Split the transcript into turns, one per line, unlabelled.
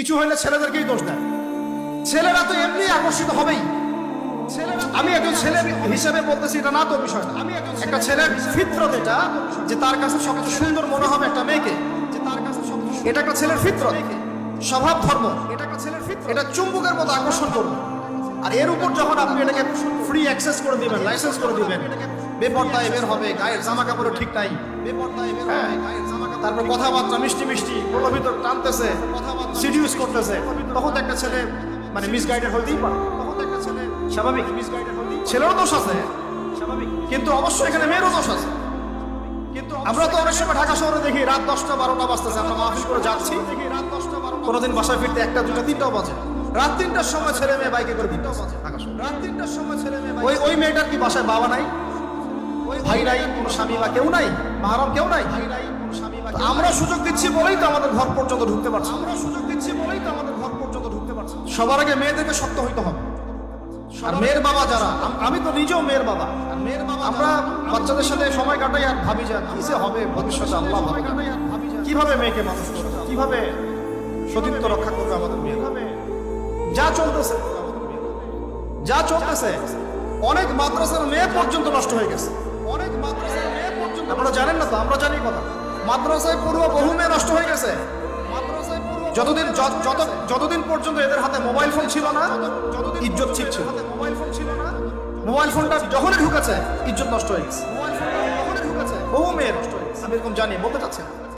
কিছু হইলে ছেলেদেরকেই দোষ দেয়। ছেলেরা তো এমনি আকর্ষিত হবেই। আমি একজন ছেলে হিসেবে বলতেছি এটা না তো বিষয়টা আমি একটা ছেলের ফিতরত এটা যে তার কাছে সবচেয়ে সুন্দর মনে হবে একটা মেয়েকে। যে তার কাছে এটা একটা ছেলের ফিতরত। স্বভাব ধর্ম। এটা একটা ছেলের ফিতরত। এটা চুম্বকের মতো আকর্ষণ করবে। আর এর উপর যখন আপনি এটাকে ফ্রি অ্যাক্সেস করে দিবেন লাইসেন্স করে দিবেন বেপর্দায় বের হবে গায়ের জামা কাপড়ও ঠিক নাই। বেপর্দায় বের হবে গায়ের জামা কাপড় তারপর কথাবার্তা মিষ্টি মিষ্টি প্রলোভিত টানতেছে। সিডিউস করতেছে। তখন তো একটা ছেলে মানে মিসগাইডেড হইতেই পারে। তখন তো একটা ছেলে স্বাভাবিক মিসগাইডেড হইতেই ছেলেরও দোষ আছে। স্বাভাবিক। কিন্তু অবশ্যই এখানে মেয়েরও দোষ আছে। কিন্তু আমরা তো অনেক সময় ঢাকা শহরে দেখি রাত দশটা বারোটা বাজতেছে আমরা মাহফিল করে যাচ্ছি। দেখি রাত দশটা বারোটা কোনোদিন বাসায় ফিরতে একটা দুটা তিনটাও বাজে। রাত তিনটার সময় ছেলে মেয়ে বাইকে করে তিনটাও বাজে ঢাকা শহরে। রাত তিনটার সময় ছেলে মেয়ে ওই ওই মেয়েটার কি বাসায় বাবা নাই? ওই ভাই নাই কোনো স্বামী বা কেউ নাই? মাহারম কেউ নাই? ভাই নাই। আমরা সুযোগ দিচ্ছি বলেই তো আমাদের ঘর পর্যন্ত ঢুকতে পারছি। আমরা সুযোগ দিচ্ছি বলেই তো আমাদের ঘর পর্যন্ত ঢুকতে পারছি। সবার আগে মেয়েদেরকে শক্ত হইতে হবে। আর মেয়ের বাবা যারা আমি তো নিজেও মেয়ের বাবা। আর মেয়ের বাবা আমরা বাচ্চাদের সাথে সময় কাটাই আর ভাবি যে কি যে হবে ভবিষ্যতে আল্লাহ। কীভাবে মেয়েকে মানুষ করবে? কীভাবে? সতীত্ব রক্ষা করবে আমাদের মেয়ে যা চলতেছে। যা চলতেছে। অনেক মাদ্রাসার মেয়ে পর্যন্ত নষ্ট হয়ে গেছে। অনেক মাদ্রাসার মেয়ে পর্যন্ত আপনারা জানেন না তো আমরা জানি কথা। মাদ্রাসায় পড়ুয়া বহু মেয়ে নষ্ট হয়ে গেছে। যতদিন যত যত- যতদিন পর্যন্ত এদের হাতে মোবাইল ফোন ছিল না ইজ্জত ছিল। ছিল মোবাইল ফোন ছিল না মোবাইল ফোনটা যখনই ঢুকেছে ইজ্জত নষ্ট হয়ে গেছে। মোবাইল ফোনটা যখনই ঢুকেছে বহু মেয়ে নষ্ট হয়ে গেছে। আমি এরকম জানি বলতে চাচ্ছি না।